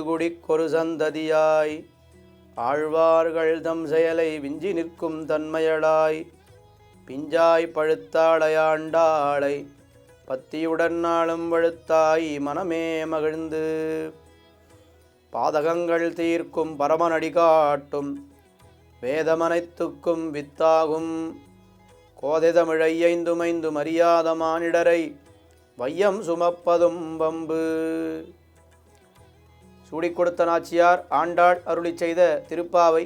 பழகுடிக் கொரு சந்ததியாய் ஆழ்வார்கள் தம் செயலை விஞ்சி நிற்கும் தன்மையளாய். பிஞ்சாய் பழுத்தாளையாண்டாளை பத்தியுடன் நாளும் வழுத்தாய் மனமே மகிழ்ந்து. பாதகங்கள் தீர்க்கும் பரமனடி காட்டும் வேதமனைத்துக்கும் வித்தாகும். கோதைதமிழையைந்துமைந்து மரியாத மானிடரை வையம் சுமப்பதும் பம்பு சூடிக் கொடுத்த நாச்சியார் ஆண்டாள் அருளிச் செய்த திருப்பாவை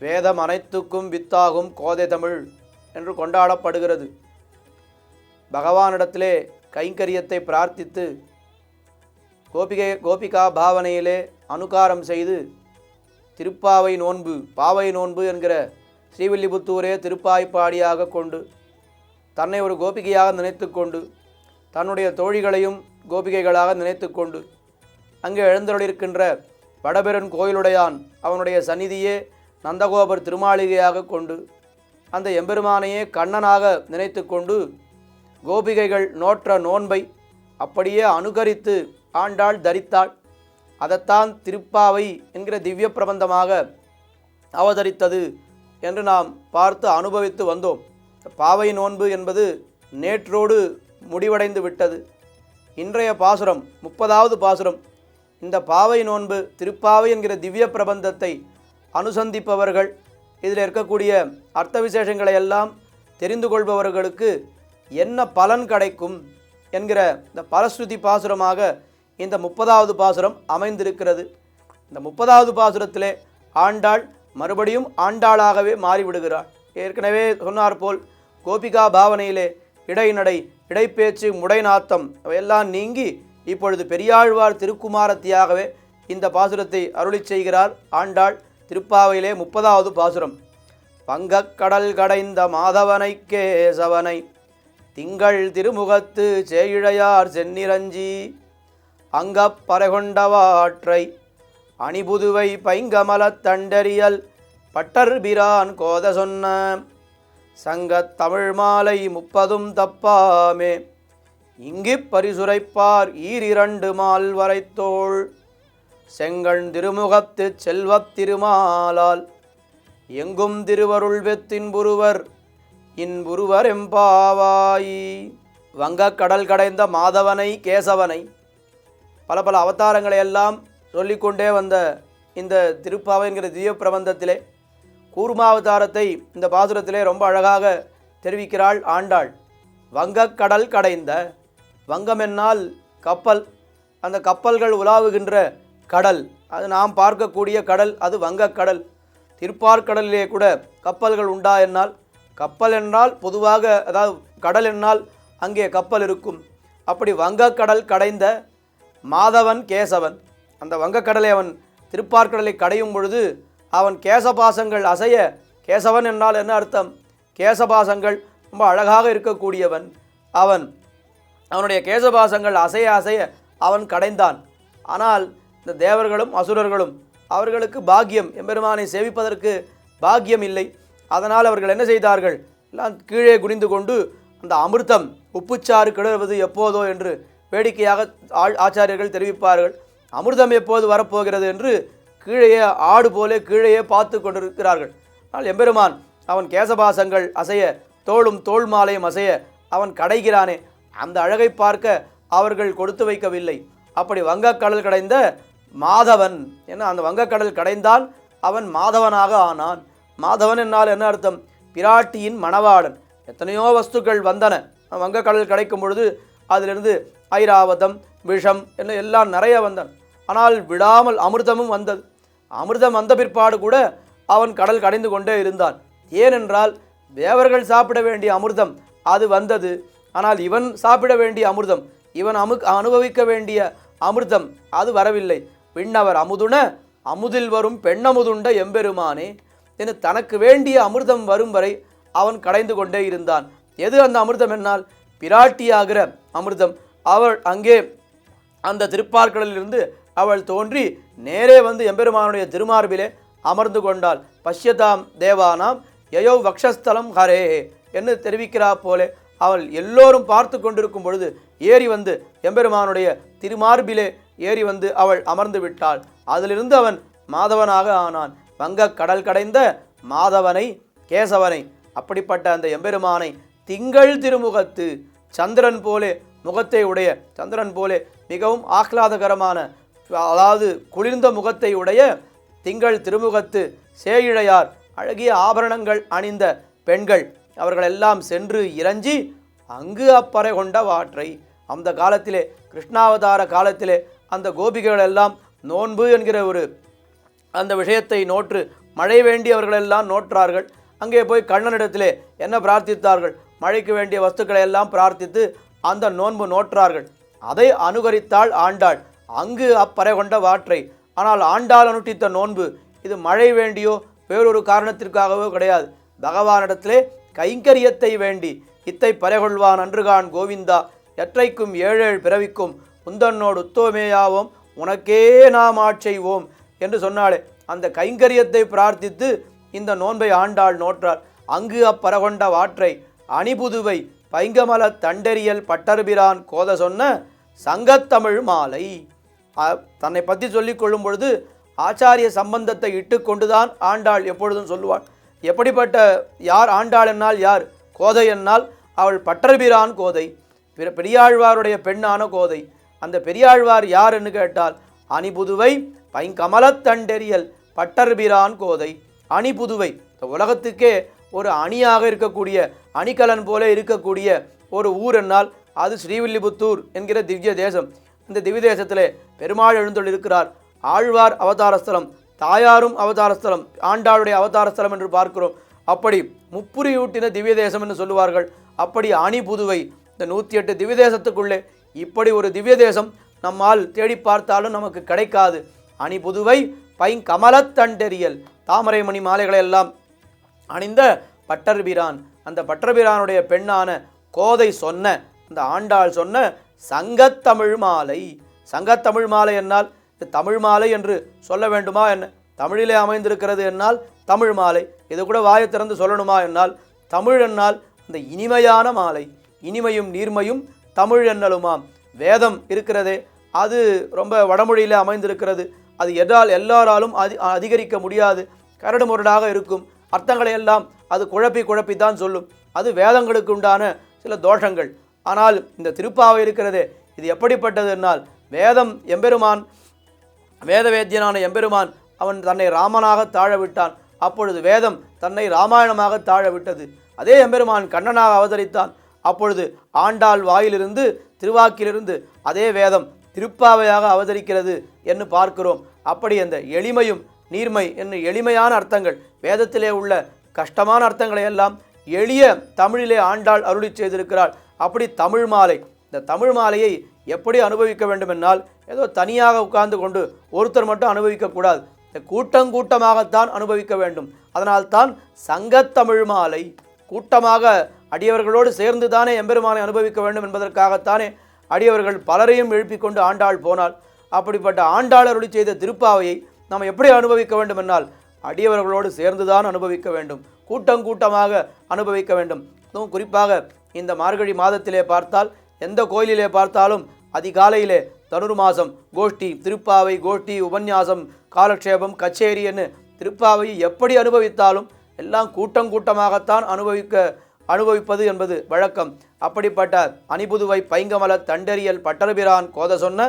வேதம் அனைத்துக்கும் வித்தாகும் கோதை தமிழ் என்று கொண்டாடப்படுகிறது. பகவானிடத்திலே கைங்கரியத்தை பிரார்த்தித்து கோபிகை கோபிகா பாவனையிலே அனுகாரம் செய்து திருப்பாவை நோன்பு பாவை நோன்பு என்கிற ஸ்ரீவில்லிபுத்தூரே திருப்பாய்ப்பாடியாக கொண்டு தன்னை ஒரு கோபிகையாக நினைத்துக்கொண்டு தன்னுடைய தோழிகளையும் கோபிகைகளாக நினைத்துக்கொண்டு அங்கே எழுந்தருளிருக்கின்ற வடபெருன் கோயிலுடையான் அவனுடைய சந்நிதியே நந்தகோபர் திருமாளிகையாக கொண்டு அந்த எம்பெருமானையே கண்ணனாக நினைத்து கொண்டு கோபிகைகள் நோற்ற நோன்பை அப்படியே அனுகரித்து ஆண்டாள் தரித்தாள். அதைத்தான் திருப்பாவை என்கிற திவ்ய பிரபந்தமாக அவதரித்தது என்று நாம் பார்த்து அனுபவித்து வந்தோம். பாவை நோன்பு என்பது நேற்றோடு முடிவடைந்து விட்டது. இன்றைய பாசுரம் முப்பதாவது பாசுரம். இந்த பாவை நோன்பு திருப்பாவை என்கிற திவ்ய பிரபந்தத்தை அனுசந்திப்பவர்கள் இதில் இருக்கக்கூடிய அர்த்த விசேஷங்களை எல்லாம் தெரிந்து கொள்பவர்களுக்கு என்ன பலன் கிடைக்கும் என்கிற இந்த பரஸ்ருதி பாசுரமாக இந்த முப்பதாவது பாசுரம் அமைந்திருக்கிறது. இந்த முப்பதாவது பாசுரத்திலே ஆண்டாள் மறுபடியும் ஆண்டாளாகவே மாறிவிடுகிறாள். ஏற்கனவே சொன்னார் போல் கோபிகா பாவனையிலே இடைநடை இடைப்பேச்சு முடைநாத்தம் அவையெல்லாம் நீங்கி இப்பொழுது பெரியாழ்வார் திருக்குமாரத்தியாகவே இந்த பாசுரத்தை அருளிச் செய்கிறார். ஆண்டாள் திருப்பாவையிலே முப்பதாவது பாசுரம். பங்கக் கடல் கடைந்த மாதவனை கேசவனை திங்கள் திருமுகத்து சேயிழையார் சென்னிரஞ்சி அங்கப் பறைகொண்டவாற்றை அணிபுதுவை பைங்கமலத் தண்டறியல் பட்டர்பிரான் கோத சொன்ன சங்கத் தமிழ் மாலை முப்பதும் தப்பாமே. இங்கிப் பரிசுரைப்பார் ஈரிரண்டு மால் வரைத்தோள் செங்கண் திருமுகத்துச் செல்வத் திருமாலால். எங்கும் திருவருள் வெத்தின் புருவர் இன்புருவர் எம்பாவாயி வங்கக் கடல் கடைந்த மாதவனை கேசவனை. பல பல அவதாரங்களை எல்லாம் சொல்லிக்கொண்டே வந்த இந்த திருப்பாவை என்கிற திவ்ய பிரபந்தத்திலே கூர்மாவதாரத்தை இந்த பாசுரத்திலே ரொம்ப அழகாக தெரிவிக்கிறாள் ஆண்டாள். வங்கக்கடல் கடைந்த வங்கம் என்னால் கப்பல். அந்த கப்பல்கள் உலாவுகின்ற கடல். அது நாம் பார்க்கக்கூடிய கடல் அது வங்கக்கடல். திருப்பார்கடலிலே கூட கப்பல்கள் உண்டா என்னால்? கப்பல் என்றால் பொதுவாக அதாவது கடல் என்னால் அங்கே கப்பல் இருக்கும். அப்படி வங்கக்கடல் கடைந்த மாதவன் கேசவன். அந்த வங்கக்கடலை அவன் திருப்பார்கடலை கடையும் பொழுது அவன் கேசபாசங்கள் அசைய கேசவன் என்றால் என்ன அர்த்தம்? கேசபாசங்கள் ரொம்ப அழகாக இருக்கக்கூடியவன். அவன் அவனுடைய கேசபாசங்கள் அசைய அசைய அவன் கடைந்தான். ஆனால் இந்த தேவர்களும் அசுரர்களும் அவர்களுக்கு பாக்கியம் எம்பெருமானை சேவிப்பதற்கு பாக்கியம் இல்லை. அதனால் அவர்கள் என்ன செய்தார்கள்? எல்லாம் கீழே குனிந்து கொண்டு அந்த அமிர்தம் உப்புச்சாறு கிளறுவது எப்போதோ என்று வேடிக்கையாக ஆள்- ஆச்சாரியர்கள் தெரிவிப்பார்கள். அமிர்தம் எப்போது வரப்போகிறது என்று கீழே ஆடு போலே கீழேயே பார்த்து கொண்டிருக்கிறார்கள். ஆனால் எம்பெருமான் அவன் கேசபாசங்கள் அசைய தோளும் தோள் மாலையும் அசைய அவன் கடைகிறானே. அந்த அழகை பார்க்க அவர்கள் கொடுத்து வைக்கவில்லை. அப்படி வங்கக்கடல் கடைந்த மாதவன் ஏன்னா அந்த வங்கக்கடல் கடைந்தான் அவன் மாதவனாக ஆனான். மாதவன் என்னால் என்ன அர்த்தம்? பிராட்டியின் மணவாளன். எத்தனையோ வஸ்துக்கள் வந்தன. வங்கக்கடல் கிடைக்கும் பொழுது அதிலிருந்து ஐராவதம் விஷம் என்ன எல்லாம் நிறைய வந்தன. ஆனால் விடாமல் அமிர்தமும் வந்தது. அமிர்தம் வந்த பிற்பாடு கூட அவன் கடல் கடைந்து கொண்டே இருந்தான். ஏனென்றால் தேவர்கள் சாப்பிட வேண்டிய அமிர்தம் அது வந்தது. ஆனால் இவன் சாப்பிட வேண்டிய அமிர்தம் இவன் அமு அனுபவிக்க வேண்டிய அமிர்தம் அது வரவில்லை. விண்ணவர் அமுதுன? அமுதில் வரும் பெண்ணமுதுண்ட எம்பெருமானே! என தனக்கு வேண்டிய அமிர்தம் வரும் வரை அவன் கடைந்து கொண்டே இருந்தான். எது அந்த அமிர்தம் என்னால்? பிராட்டியாகிற அமிர்தம். அவள் அங்கே அந்த திருப்பார்கடலிலிருந்து அவள் தோன்றி நேரே வந்து எம்பெருமானுடைய திருமார்பிலே அமர்ந்து கொண்டாள். பஷ்யதாம் தேவானாம் எயோ வக்ஷஸ்தலம் ஹரே! என்று தெரிவிக்கிறா போலே அவள் எல்லோரும் பார்த்து கொண்டிருக்கும் பொழுது ஏறி வந்து எம்பெருமானுடைய திருமார்பிலே ஏறி வந்து அவள் அமர்ந்து விட்டாள். அதிலிருந்து அவன் மாதவனாக ஆனான். வங்கக் கடல் கடைந்த மாதவனை கேசவனை அப்படிப்பட்ட அந்த எம்பெருமானை திங்கள் திருமுகத்து சந்திரன் போலே முகத்தை உடைய சந்திரன் போலே மிகவும் ஆஹ்லாதகரமான அதாவது குளிர்ந்த முகத்தை உடைய திங்கள் திருமுகத்து சேயிழையார் அழகிய ஆபரணங்கள் அணிந்த பெண்கள் அவர்களெல்லாம் சென்று இறஞ்சி அங்கு அப்பறை கொண்ட வாற்றை அந்த காலத்திலே கிருஷ்ணாவதார காலத்திலே அந்த கோபிகைகள் எல்லாம் நோன்பு என்கிற ஒரு அந்த விஷயத்தை நோற்று மழை வேண்டியவர்களெல்லாம் நோற்றார்கள். அங்கே போய் கண்ணனிடத்திலே என்ன பிரார்த்தித்தார்கள்? மழைக்கு வேண்டிய வஸ்துக்களை எல்லாம் பிரார்த்தித்து அந்த நோன்பு நோற்றார்கள். அதை அனுகரித்தாள் ஆண்டாள். அங்கு அப்பறை கொண்ட வாற்றை. ஆனால் ஆண்டாள் அனுஷ்டித்த நோன்பு இது மழை வேண்டியோ வேறொரு காரணத்திற்காகவோ கிடையாது. பகவானிடத்திலே கைங்கரியத்தை வேண்டி இத்தை பறைகொள்வான் அன்றுகான் கோவிந்தா. எற்றைக்கும் ஏழேழ் பிறவிக்கும் உந்தன்னோடு உத்தோமேயாவோம் உனக்கே நாம் ஆட்செய்வோம் என்று சொன்னாலே அந்த கைங்கரியத்தை பிரார்த்தித்து இந்த நோன்பை ஆண்டாள் நோற்றார். அங்கு அப்பரகொண்ட வாற்றை அணிபுதுவை பைங்கமல தண்டெறியல் பட்டர்பிரான் கோத சொன்ன சங்கத்தமிழ் மாலை. தன்னை பற்றி சொல்லிக் கொள்ளும் பொழுது ஆச்சாரிய சம்பந்தத்தை இட்டுக்கொண்டுதான் ஆண்டாள் எப்பொழுதும் சொல்லுவாள். எப்படிப்பட்ட யார் ஆண்டாள் என்னால் யார் கோதை என்னால்? அவள் பட்டர்பிரான் கோதை. பிற பெரியாழ்வாருடைய பெண்ணான கோதை. அந்த பெரியாழ்வார் யார் என்று கேட்டால் அணிபுதுவை பைங்கமலத்தண்டெறியல் பட்டர்பிரான் கோதை. அணிபுதுவை. இந்த உலகத்துக்கே ஒரு அணியாக இருக்கக்கூடிய அணிகலன் போல இருக்கக்கூடிய ஒரு ஊர் என்னால் அது ஸ்ரீவில்லிபுத்தூர் என்கிற திவ்ய தேசம். இந்த திவ்ய தேசத்திலே பெருமாள் எழுந்தொள் இருக்கிறார். ஆழ்வார் அவதாரஸ்தலம். தாயாரும் அவதாரஸ்தலம் ஆண்டாளுடைய அவதாரஸ்தலம் என்று பார்க்கிறோம். அப்படி முப்புரியூட்டின திவ்ய தேசம் என்று சொல்லுவார்கள். அப்படி அணி புதுவை இந்த நூற்றி எட்டு திவ்ய தேசத்துக்குள்ளே இப்படி ஒரு திவ்ய தேசம் நம்மால் தேடி பார்த்தாலும் நமக்கு கிடைக்காது. அணி புதுவை பைங்கமலத்தண்டெறியல் தாமரை மணி மாலைகளை எல்லாம் அணிந்த பட்டர்பிரான். அந்த பட்டர்பிரானுடைய பெண்ணான கோதை சொன்ன அந்த ஆண்டாள் சொன்ன சங்கத்தமிழ் மாலை. சங்கத்தமிழ் மாலை என்னால் இது தமிழ் மாலை என்று சொல்ல வேண்டுமா என்ன? தமிழிலே அமைந்திருக்கிறது என்னால் தமிழ் மாலை. இது கூட வாயை திறந்து சொல்லணுமா என்னால்? தமிழ் என்னால் அந்த இனிமையான மாலை இனிமையும் நீர்மையும் தமிழ் என்னலுமாம். வேதம் இருக்கிறதே அது ரொம்ப வடமொழியில் அமைந்திருக்கிறது. அது எதால் எல்லாராலும் அதி அதிகரிக்க முடியாது. கரடு முரடாக இருக்கும். அர்த்தங்களை எல்லாம் அது குழப்பி குழப்பி தான் சொல்லும். அது வேதங்களுக்கு உண்டான சில தோஷங்கள். ஆனால் இந்த திருப்பாவை இருக்கிறதே இது எப்படிப்பட்டது என்னால்? வேதம் எம்பெருமான் வேதவேத்தியனான எம்பெருமான் அவன் தன்னை ராமனாக தாழ விட்டான் அப்பொழுது வேதம் தன்னை ராமாயணமாக தாழ விட்டது அதே எம்பெருமான் கண்ணனாக அவதரித்தான். அப்பொழுது ஆண்டாள் வாயிலிருந்து திருவாக்கிலிருந்து அதே வேதம் திருப்பாவையாக அவதரிக்கிறது என்று பார்க்கிறோம். அப்படி அந்த எளிமையும் நீர்மை என்று எளிமையான அர்த்தங்கள் வேதத்திலே உள்ள கஷ்டமான அர்த்தங்களை எல்லாம் எளிய தமிழிலே ஆண்டாள் அருளி செய்திருக்கிறாள். அப்படி தமிழ் மாலை இந்த தமிழ் மாலையை எப்படி அனுபவிக்க வேண்டுமென்னால் ஏதோ தனியாக உட்கார்ந்து கொண்டு ஒருத்தர் மட்டும் அனுபவிக்கக்கூடாது. இந்த கூட்டங்கூட்டமாகத்தான் அனுபவிக்க வேண்டும். அதனால்தான் சங்கத்தமிழ் மாலை கூட்டமாக அடியவர்களோடு சேர்ந்து தானே எம்பெருமானை அனுபவிக்க வேண்டும் என்பதற்காகத்தானே அடியவர்கள் பலரையும் எழுப்பிக் கொண்டு ஆண்டாள் போனால் அப்படிப்பட்ட ஆண்டாள் செய்த திருப்பாவையை நாம் எப்படி அனுபவிக்க வேண்டும் என்னால் அடியவர்களோடு சேர்ந்துதான் அனுபவிக்க வேண்டும். கூட்டம் கூட்டமாக அனுபவிக்க வேண்டும். அதுவும் குறிப்பாக இந்த மார்கழி மாதத்திலே பார்த்தால் எந்த கோயிலிலே பார்த்தாலும் அதிகாலையிலே தனுர் மாதம் கோஷ்டி திருப்பாவை கோஷ்டி உபன்யாசம் காலக்ஷேபம் கச்சேரி என்று திருப்பாவை எப்படி அனுபவித்தாலும் எல்லாம் கூட்டம் கூட்டமாகத்தான் அனுபவிக்க அனுபவிப்பது என்பது வழக்கம். அப்படிப்பட்ட அணிபுதுவை பைங்கமல தண்டறியல் பட்டர்பிரான் கோத சொன்ன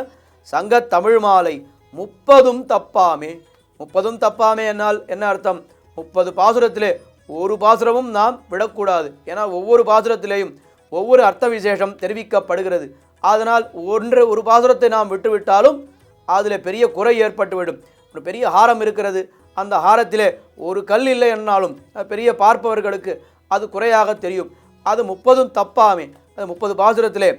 சங்க தமிழ் மாலை முப்பதும் தப்பாமே. முப்பதும் தப்பாமே என்னால் என்ன அர்த்தம்? முப்பது பாசுரத்திலே ஒரு பாசுரமும் நாம் விடக்கூடாது. ஏன்னா ஒவ்வொரு பாசுரத்திலேயும் ஒவ்வொரு அர்த்த விசேஷம் தெரிவிக்கப்படுகிறது. அதனால் ஒன்று ஒரு பாசுரத்தை நாம் விட்டுவிட்டாலும் அதில் பெரிய குறை ஏற்பட்டுவிடும். ஒரு பெரிய ஹாரம் இருக்கிறது. அந்த ஹாரத்திலே ஒரு கல் இல்லை என்னாலும் பெரிய பார்ப்பவர்களுக்கு அது குறையாக தெரியும். அது முப்பதும் தப்பாமே. அது முப்பது பாசுரத்திலே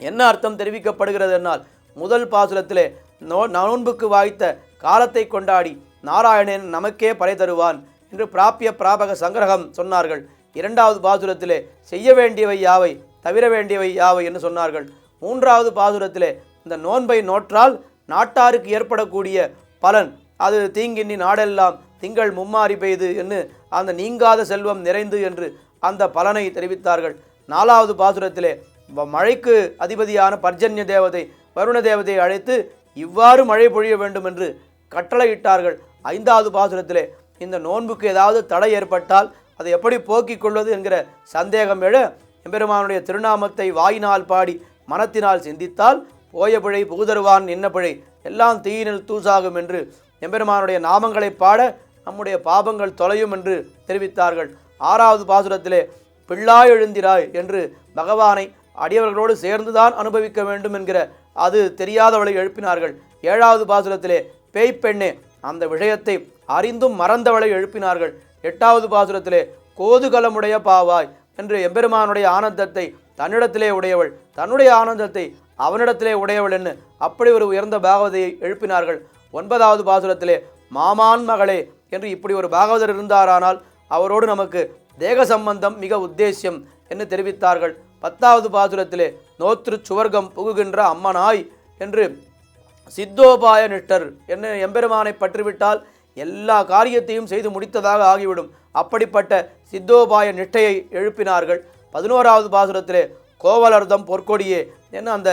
என்ன அர்த்தம் தெரிவிக்கப்படுகிறது என்னால் முதல் பாசுரத்திலே நோ நோன்புக்கு வாய்த்த காலத்தை கொண்டாடி நாராயணன் நமக்கே பறை தருவான் என்று பிராப்பிய பிராபக சங்கிரகம் சொன்னார்கள். இரண்டாவது பாசுரத்திலே செய்ய வேண்டியவை யாவை? தவிர வேண்டியவை யாவை என்று சொன்னார்கள். மூன்றாவது பாசுரத்திலே இந்த நோன்பை நோற்றால் நாட்டாருக்கு ஏற்படக்கூடிய பலன். அது தீங்கின்னி நாடெல்லாம் திங்கள் மும்மாறி பெய்து என்று அந்த நீங்காத செல்வம் நிறைந்து என்று அந்த பலனை தெரிவித்தார்கள். நாலாவது பாசுரத்திலே வ- மழைக்கு அதிபதியான பர்ஜன்ய தேவதை வருண தேவதையை அழைத்து இவ்வாறு மழை பொழிய வேண்டும் என்று கட்டளையிட்டார்கள். ஐந்தாவது பாசுரத்திலே இந்த நோன்புக்கு ஏதாவது தடை ஏற்பட்டால் அதை எப்படி போக்கிக் கொள்வது என்கிற சந்தேகம் எழ எம்பெருமானுடைய திருநாமத்தை வாயினால் பாடி மனத்தினால் சிந்தித்தால் போய பிழை புகுதருவான் என்ன பிழை எல்லாம் தீயினில் தூசாகும் என்று எம்பெருமானுடைய நாமங்களை பாட நம்முடைய பாபங்கள் தொலையும் என்று தெரிவித்தார்கள். ஆறாவது பாசுரத்திலே பிள்ளாய் எழுந்திராய் என்று பகவானை அடியவர்களோடு சேர்ந்துதான் அனுபவிக்க வேண்டும் என்கிற அது தெரியாதவளை எழுப்பினார்கள். ஏழாவது பாசுரத்திலே பேய்ப்பெண்ணே அந்த விஷயத்தை அறிந்தும் மறந்தவளை எழுப்பினார்கள். எட்டாவது பாசுரத்திலே கோதுகலமுடைய பாவாய் என்று எம்பெருமானுடைய ஆனந்தத்தை தன்னிடத்திலே உடையவள் தன்னுடைய ஆனந்தத்தை அவனிடத்திலே உடையவள் என்று அப்படி ஒரு உயர்ந்த பாகவதையை எழுப்பினார்கள். ஒன்பதாவது பாசுரத்திலே மாமான் மகளே என்று இப்படி ஒரு பாகவதர் இருந்தாரானால் அவரோடு நமக்கு தேக சம்பந்தம் மிக உத்தேசியம் என்று தெரிவித்தார்கள். பத்தாவது பாசுரத்திலே நோற்று சுவர்க்கம் புகுகின்ற அம்மனாய் என்று சித்தோபாய நிஷ்டர் என்று எம்பெருமானை பற்றிவிட்டால் எல்லா காரியத்தையும் செய்து முடித்ததாக ஆகிவிடும். அப்படிப்பட்ட சித்தோபாய நிஷ்டையை எழுப்பினார்கள். பதினோராவது பாசுரத்திலே கோவலர்தம் பொற்கொடியே. என்ன அந்த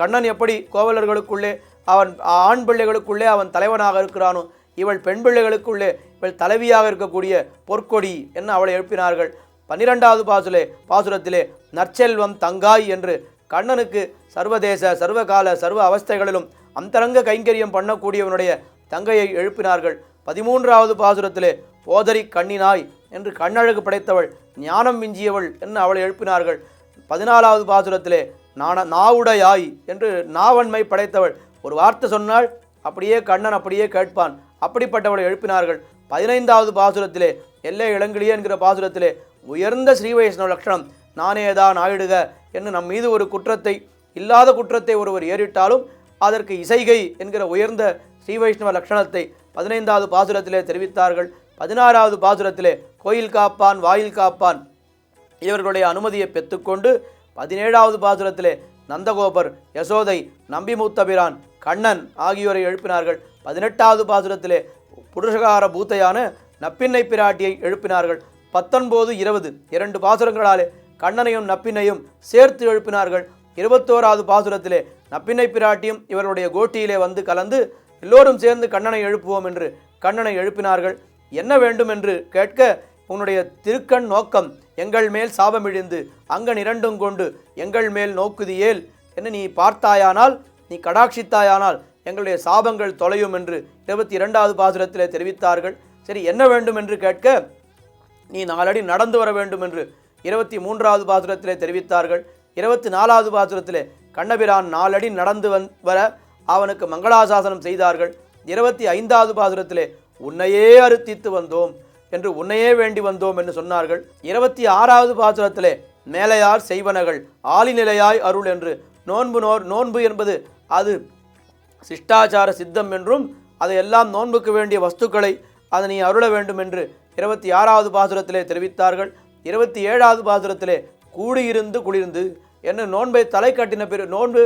கண்ணன் எப்படி கோவலர்களுக்குள்ளே அவன் ஆண் பிள்ளைகளுக்குள்ளே அவன் தலைவனாக இருக்கிறானோ இவள் பெண் பிள்ளைகளுக்குள்ளே இவள் தலைவியாக இருக்கக்கூடிய பொற்கொடி என்ன அவளை எழுப்பினார்கள். பன்னிரெண்டாவது பாசுலே பாசுரத்திலே நற்செல்வம் தங்காய் என்று கண்ணனுக்கு சர்வதேச சர்வகால சர்வ அவஸ்தைகளிலும் அந்தரங்க கைங்கரியம் பண்ணக்கூடியவனுடைய தங்கையை எழுப்பினார்கள். பதிமூன்றாவது பாசுரத்திலே போதரி கண்ணினாய் என்று கண்ணழகு படைத்தவள் ஞானம் மிஞ்சியவள் என்று அவளை எழுப்பினார்கள். பதினாலாவது பாசுரத்திலே நான நாவுடையாய் என்று நாவன்மை படைத்தவள் ஒரு வார்த்தை சொன்னால் அப்படியே கண்ணன் அப்படியே கேட்பான். அப்படிப்பட்டவளை எழுப்பினார்கள். பதினைந்தாவது பாசுரத்திலே எல்லை இளங்கிலியே என்கிற பாசுரத்திலே உயர்ந்த ஸ்ரீ வைஷ்ணவ லட்சணம் நானேதான் ஆயிடுக என்று நம் மீது ஒரு குற்றத்தை இல்லாத குற்றத்தை ஒருவர் ஏறிட்டாலும் அதற்கு இசைகை என்கிற உயர்ந்த ஸ்ரீ வைஷ்ணவ லட்சணத்தை பதினைந்தாவது பாசுரத்திலே தெரிவித்தார்கள். பதினாறாவது பாசுரத்திலே கோயில் காப்பான் வாயில் காப்பான் இவர்களுடைய அனுமதியை பெற்றுக்கொண்டு பதினேழாவது பாசுரத்திலே நந்தகோபர் யசோதை நம்பிமூத்தபிரான் கண்ணன் ஆகியோரை எழுப்பினார்கள். பதினெட்டாவது பாசுரத்திலே புருஷகார பூத்தையான நப்பின்னை பிராட்டியை எழுப்பினார்கள். பத்தொன்பது இருபது இரண்டு பாசுரங்களாலே கண்ணனையும் நப்பினையும் சேர்த்து எழுப்பினார்கள். இருபத்தோராவது பாசுரத்திலே நப்பின்னை பிராட்டியும் இவருடைய கோட்டியிலே வந்து கலந்து எல்லோரும் சேர்ந்து கண்ணனை எழுப்புவோம் என்று கண்ணனை எழுப்பினார்கள். என்ன வேண்டும் என்று கேட்க உன்னுடைய திருக்கண் நோக்கம் எங்கள் மேல் சாபமிழிந்து அங்கன் இரண்டும் கொண்டு எங்கள் மேல் நோக்குதியேல் என்ன நீ பார்த்தாயானால் நீ கடாட்சித்தாயானால் எங்களுடைய சாபங்கள் தொலையும் என்று இருபத்தி இரண்டாவது பாசுரத்தில் தெரிவித்தார்கள். சரி என்ன வேண்டும் என்று கேட்க நீ நாலடி நடந்து வர வேண்டும் என்று இருபத்தி மூன்றாவது பாசுரத்திலே தெரிவித்தார்கள். இருபத்தி நாலாவது பாசுரத்திலே கண்ணபிரான் நாலடி நடந்து வந் வர அவனுக்கு மங்களாசாசனம் செய்தார்கள். இருபத்தி ஐந்தாவது பாசுரத்திலே உன்னையே அறுத்தித்து வந்தோம் என்று உன்னையே வேண்டி வந்தோம் என்று சொன்னார்கள். இருபத்தி ஆறாவது பாசுரத்திலே மேலையார் செய்வனகள் ஆளிநிலையாய் அருள் என்று நோன்பு நோர் நோன்பு என்பது அது சிஷ்டாச்சார சித்தம் என்றும் அதையெல்லாம் நோன்புக்கு வேண்டிய வஸ்துக்களை அதை நீ அருள வேண்டும் என்று இருபத்தி ஆறாவது பாசுரத்திலே தெரிவித்தார்கள். இருபத்தி ஏழாவது பாசுரத்திலே கூடியிருந்து குளிர்ந்து என்று நோன்பை தலை கட்டின பிற நோன்பு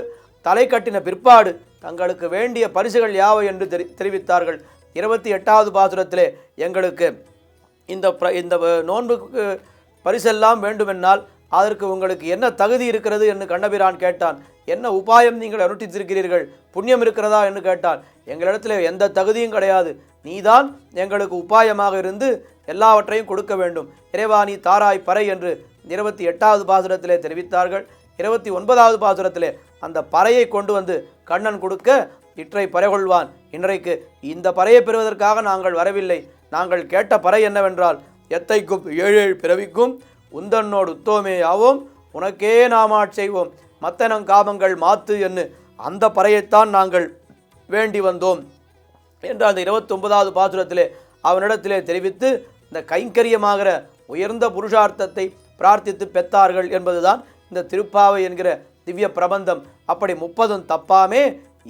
தலை கட்டின பிற்பாடு தங்களுக்கு வேண்டிய பரிசுகள் யாவை என்று தெரி தெரிவித்தார்கள். இருபத்தி எட்டாவது பாசுரத்திலே எங்களுக்கு இந்த பிர இந்த நோன்புக்கு பரிசெல்லாம் வேண்டுமென்றால் அதற்கு உங்களுக்கு என்ன தகுதி இருக்கிறது என்று கண்ணபிரான் கேட்டான். என்ன உபாயம் நீங்கள் அனுஷ்டித்திருக்கிறீர்கள் புண்ணியம் இருக்கிறதா என்று கேட்டான். எங்களிடத்தில் எந்த தகுதியும் கிடையாது. நீதான் எங்களுக்கு உபாயமாக இருந்து எல்லாவற்றையும் கொடுக்க வேண்டும். இறைவா நீ தாராய் பறை என்று இருபத்தி எட்டாவது பாசுரத்திலே தெரிவித்தார்கள். இருபத்தி ஒன்பதாவது பாசுரத்திலே அந்த பறையை கொண்டு வந்து கண்ணன் கொடுக்க இற்றை பறைகொள்வான். இன்றைக்கு இந்த பறையை பெறுவதற்காக நாங்கள் வரவில்லை. நாங்கள் கேட்ட பறை என்னவென்றால் எத்தைக்கும் ஏழு ஏழு பிறவிக்கும் உந்தன்னோடு உத்தோமே ஆவோம் உனக்கே நாம் செய்வோம். மத்தனம் காமங்கள் மாத்து என்று அந்த பறையைத்தான் நாங்கள் வேண்டி வந்தோம். என்று அந்த இருபத்தொன்பதாவது பாசுரத்திலே அவனிடத்திலே தெரிவித்து இந்த கைங்கரியமாகிற உயர்ந்த புருஷார்த்தத்தை பிரார்த்தித்து பெற்றார்கள் என்பதுதான் இந்த திருப்பாவை என்கிற திவ்ய பிரபந்தம். அப்படி முப்பதும் தப்பாமே.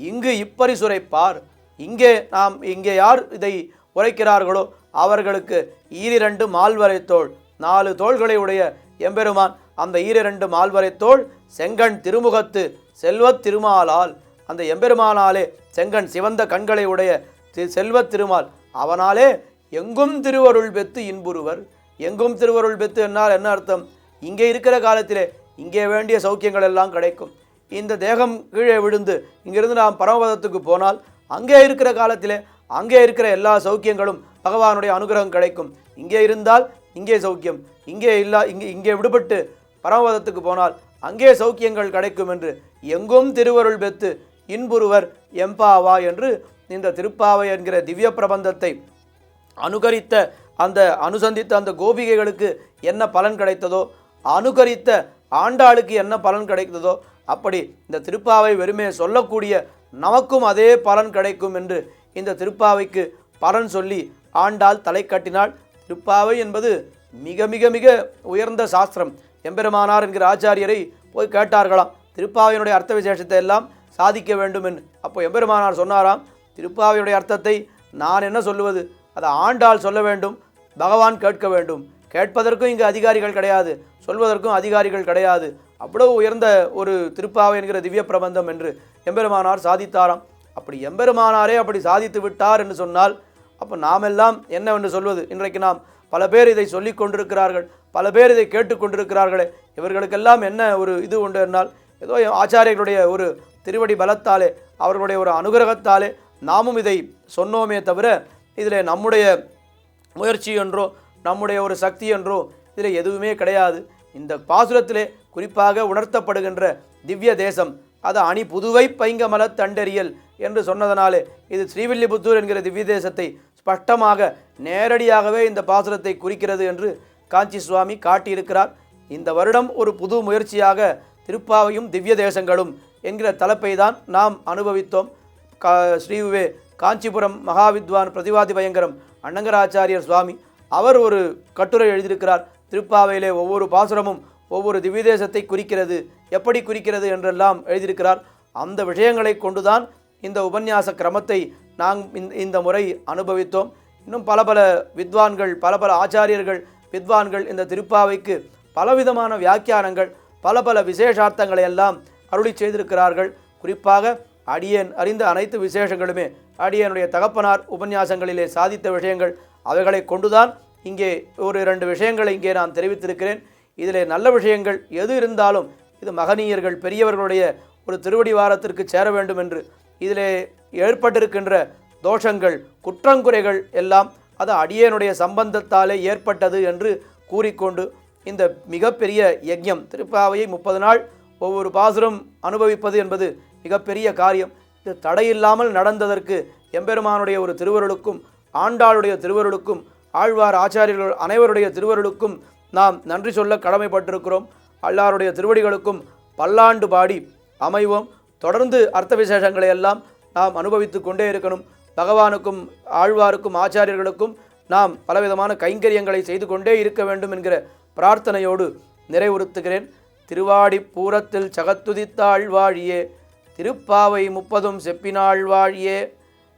இங்கு இப்பரிசுரைப்பார் இங்கே நாம் இங்கே யார் இதை உரைக்கிறார்களோ அவர்களுக்கு ஈரிரண்டு மால்வரை தோல் நாலு தோள்களை உடைய எம்பெருமான் அந்த ஈரிரண்டு மால்வரை தோல் செங்கண் திருமுகத்து செல்வத் திருமாலால் அந்த எம்பெருமானாலே செங்கண் சிவந்த கண்களை உடைய தி- செல்வத் திருமால் அவனாலே எங்கும் திருவருள் பெத்து இன்புறுவர். எங்கும் திருவருள் பெத்து என்னால் என்ன அர்த்தம்? இங்கே இருக்கிற காலத்திலே இங்கே வேண்டிய சௌக்கியங்கள் எல்லாம் கிடைக்கும். இந்த தேகம் கீழே விழுந்து இங்கிருந்து நாம் பரமபதத்துக்கு போனால் அங்கே இருக்கிற காலத்திலே அங்கே இருக்கிற எல்லா சௌக்கியங்களும் பகவானுடைய அனுகிரகம் கிடைக்கும். இங்கே இருந்தால் இங்கே சௌக்கியம். இங்கே இல்லா இங்கே இங்கே விடுபட்டு பரமபதத்துக்கு போனால் அங்கே சௌக்கியங்கள் கிடைக்கும் என்று எங்கும் திருவருள் பெத்து இன்புருவர் எம்பாவா என்று இந்த திருப்பாவை என்கிற திவ்ய பிரபந்தத்தை அனுகரித்த அந்த அனுசந்தித்த அந்த கோபிகைகளுக்கு என்ன பலன் கிடைத்ததோ அனுகரித்த ஆண்டாளுக்கு என்ன பலன் கிடைத்ததோ அப்படி இந்த திருப்பாவை வெறுமே சொல்லக்கூடிய நமக்கும் அதே பலன் கிடைக்கும் என்று இந்த திருப்பாவைக்கு பலன் சொல்லி ஆண்டாள் தலை கட்டினாள் திருப்பாவை என்பது மிக மிக மிக உயர்ந்த சாஸ்திரம். எம்பெருமானார் என்கிற ஆச்சாரியரை போய் கேட்டார்களாம். திருப்பாவையினுடைய அர்த்த விசேஷத்தை எல்லாம் சாதிக்க வேண்டும் என்று. அப்போ எம்பெருமானார் சொன்னாராம் திருப்பாவையுடைய அர்த்தத்தை நான் என்ன சொல்லுவது? அதை ஆண்டாள் சொல்ல வேண்டும் பகவான் கேட்க வேண்டும். கேட்பதற்கும் இங்கு அதிகாரிகள் கிடையாது சொல்வதற்கும் அதிகாரிகள் கிடையாது. அவ்வளவு உயர்ந்த ஒரு திருப்பாவை என்கிற திவ்ய பிரபந்தம் என்று எம்பெருமானார் சாதித்தாராம். அப்படி எம்பெருமானாரே அப்படி சாதித்து விட்டார் என்று சொன்னால் அப்போ நாமெல்லாம் என்னவென்று சொல்வது? இன்றைக்கு நாம் பல பேர் இதை சொல்லிக் கொண்டிருக்கிறார்கள் பல பேர் இதை கேட்டுக்கொண்டிருக்கிறார்களே இவர்களுக்கெல்லாம் என்ன ஒரு இது உண்டு என்றால் ஏதோ ஆச்சாரியர்களுடைய ஒரு திருவடி பலத்தாலே அவர்களுடைய ஒரு அனுகிரகத்தாலே நாமும் இதை சொன்னோமே தவிர இதில் நம்முடைய முயற்சி என்றோ நம்முடைய ஒரு சக்தி என்றோ இதில் எதுவுமே கிடையாது. இந்த பாசுரத்திலே குறிப்பாக உணர்த்தப்படுகின்ற திவ்ய தேசம். அது அணி புதுவை பைங்கமல தண்டறியல் என்று சொன்னதனாலே இது ஸ்ரீவில்லிபுத்தூர் என்கிற திவ்ய தேசத்தை ஸ்பஷ்டமாக நேரடியாகவே இந்த பாசுரத்தை குறிக்கிறது என்று காஞ்சி சுவாமி காட்டியிருக்கிறார். இந்த வருடம் ஒரு புது முயற்சியாக திருப்பாவையும் திவ்ய தேசங்களும் என்கிற தலைப்பை தான் நாம் அனுபவித்தோம். கா ஸ்ரீவே காஞ்சிபுரம் மகாவித்வான் பிரதிவாதி பயங்கரம் அண்ணங்கராச்சாரியர் சுவாமி அவர் ஒரு கட்டுரை எழுதியிருக்கிறார். திருப்பாவையிலே ஒவ்வொரு பாசுரமும் ஒவ்வொரு திவ்யதேசத்தை குறிக்கிறது. எப்படி குறிக்கிறது என்றெல்லாம் எழுதியிருக்கிறார். அந்த விஷயங்களை கொண்டுதான் இந்த உபன்யாச கிரமத்தை நாம் இந்த- இந்த முறை அனுபவித்தோம். இன்னும் பல பல வித்வான்கள் பல பல ஆச்சாரியர்கள் வித்வான்கள் இந்த திருப்பாவைக்கு பலவிதமான வியாக்கியானங்கள் பல பல விசேஷார்த்தங்களை எல்லாம் அருளி செய்திருக்கிறார்கள். குறிப்பாக அடியேன் அறிந்த அனைத்து விசேஷங்களுமே அடியனுடைய தகப்பனார் உபன்யாசங்களிலே சாதித்த விஷயங்கள் அவைகளை கொண்டுதான் இங்கே ஒரு இரண்டு விஷயங்களை இங்கே நான் தெரிவித்திருக்கிறேன். இதில் நல்ல விஷயங்கள் எது இருந்தாலும் இது மகனீயர்கள் பெரியவர்களுடைய ஒரு திருவடி வாரத்திற்கு சேர வேண்டும் என்று இதில் ஏற்பட்டிருக்கின்ற தோஷங்கள் குற்றங்குறைகள் எல்லாம் அது அடியேனுடைய சம்பந்தத்தாலே ஏற்பட்டது என்று கூறிக்கொண்டு இந்த மிகப்பெரிய யஜ்யம் திருப்பாவையை முப்பது நாள் ஒவ்வொரு பாசுரம் அனுபவிப்பது என்பது மிகப்பெரிய காரியம். இது தடையில்லாமல் நடந்ததற்கு எம்பெருமானுடைய ஒரு திருவருளுக்கும் ஆண்டாளுடைய திருவருளுக்கும் ஆழ்வார் ஆச்சாரியர்கள் அனைவருடைய திருவருளுக்கும் நாம் நன்றி சொல்ல கடமைப்பட்டிருக்கிறோம். அல்லாருடைய திருவடிகளுக்கும் பல்லாண்டு பாடி அமைவோம். தொடர்ந்து அர்த்த விசேஷங்களை எல்லாம் நாம் அனுபவித்து கொண்டே இருக்கணும். பகவானுக்கும் ஆழ்வாருக்கும் ஆச்சாரியர்களுக்கும் நாம் பலவிதமான கைங்கரியங்களை செய்து கொண்டே இருக்க வேண்டும் என்கிற பிரார்த்தனையோடு நிறைவுறுத்துகிறேன். திருவாடி பூரத்தில் சகத்துதித்தாள் வாழியே திருப்பாவை முப்பதும் செப்பினாள் வாழியே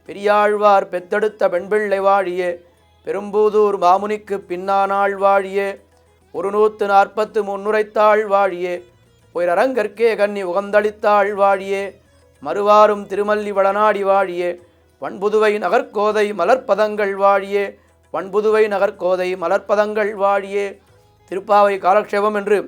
பெரியாழ்வார் பெத்தெடுத்த பெண்பிள்ளை வாழியே பெரும்பூதூர் மாமுனிக்கு பின்னானாள் வாழியே ஒரு நூற்று நாற்பத்து முன்னுரைத்தாள் வாழியே உயிரரங்கற்கே கன்னி உகந்தளித்தாள் வாழியே மறுவாரும் திருமல்லி வளநாடி வாழியே வன்புதுவை நகர்கோதை மலர்ப்பதங்கள் வாழியே வன்புதுவை நகர்கோதை மலர்ப்பதங்கள் வாழியே. திருப்பாவை காலக்ஷேபம் என்று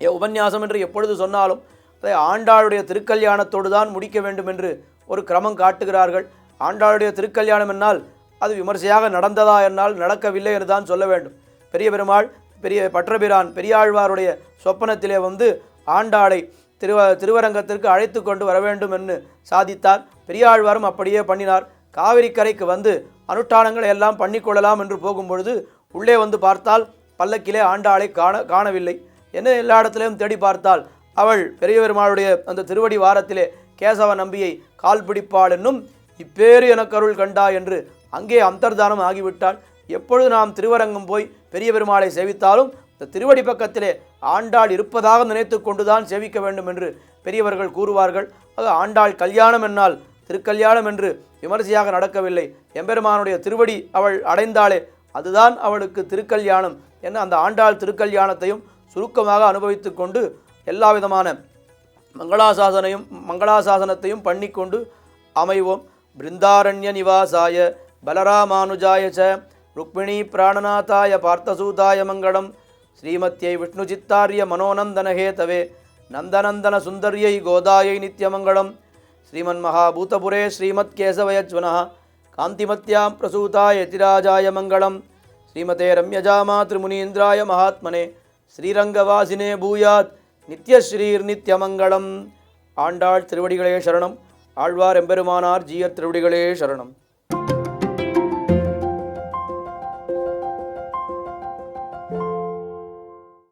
உபன்யாசம் என்று எப்பொழுது சொன்னாலும் அதை ஆண்டாளுடைய திருக்கல்யாணத்தோடு தான் முடிக்க வேண்டும் என்று ஒரு கிரமம் காட்டுகிறார்கள். ஆண்டாளுடைய திருக்கல்யாணம் என்னால் அது விமர்சையாக நடந்ததா என்னால் நடக்கவில்லை என்று தான் சொல்ல வேண்டும். பெரிய பெருமாள் பெரிய பற்றபிரான் பெரியாழ்வாருடைய சொப்பனத்திலே வந்து ஆண்டாளை திருவ திருவரங்கத்திற்கு அழைத்து கொண்டு வர வேண்டும் என்று சாதித்தார். பெரியாழ்வாரும் அப்படியே பண்ணினார். காவிரி கரைக்கு வந்து அனுஷ்டானங்களை எல்லாம் பண்ணிக்கொள்ளலாம் என்று போகும்பொழுது உள்ளே வந்து பார்த்தால் பல்லக்கிலே ஆண்டாளை காண காணவில்லை. என்ன எல்லா இடத்திலையும் தேடி பார்த்தால் அவள் பெரிய பெருமாளுடைய அந்த திருவடி வாரத்திலே கேசவ நம்பியை கால் பிடிப்பாள் என்னும் இப்பேறு எனக்கருள் கண்டா என்று அங்கே அந்தர்தானம் ஆகிவிட்டால் எப்பொழுது நாம் திருவரங்கம் போய் பெரிய பெருமாளை சேவித்தாலும் இந்த திருவடி பக்கத்திலே ஆண்டாள் இருப்பதாக நினைத்து கொண்டுதான் சேவிக்க வேண்டும் என்று பெரியவர்கள் கூறுவார்கள். அது ஆண்டாள் கல்யாணம் என்னால் திருக்கல்யாணம் என்று விமரிசையாக நடக்கவில்லை. எம்பெருமானுடைய திருவடி அவள் அடைந்தாளே அதுதான் அவளுக்கு திருக்கல்யாணம் என அந்த ஆண்டாள் திருக்கல்யாணத்தையும் சுருக்கமாக அனுபவித்து கொண்டு எல்லா விதமான மங்களாசாசனையும் மங்களாசாசனத்தையும் பண்ணிக்கொண்டு அமைவோம். பிருந்தாரண்ய நிவாசாய பலராமானுஜாய ச ருக்மிணி பிராணநாதாய பார்த்தசூதாய மங்களம் ஸ்ரீமத்யை விஷ்ணுச்சித்தாரிய மனோநந்தனஹேதவே நந்தநந்தன சுந்தரியை கோதாயை நித்யமங்கலம் ஸ்ரீமன் மகாபூதபுரே ஸ்ரீமத் கேசவயஜ்வன காந்திமத்யாம் பிரசூதாய யதிராஜாய மங்களம் ஸ்ரீமதே ரம்யஜாமா திருமுனீந்திராய மகாத்மனே ஸ்ரீரங்கவாசினே பூயாத் நித்யஸ்ரீர் நித்யமங்கலம் ஆண்டாள் திருவடிகளே சரணம் ஆழ்வார் எம்பெருமானார் ஜீயர் திருவடிகளே சரணம்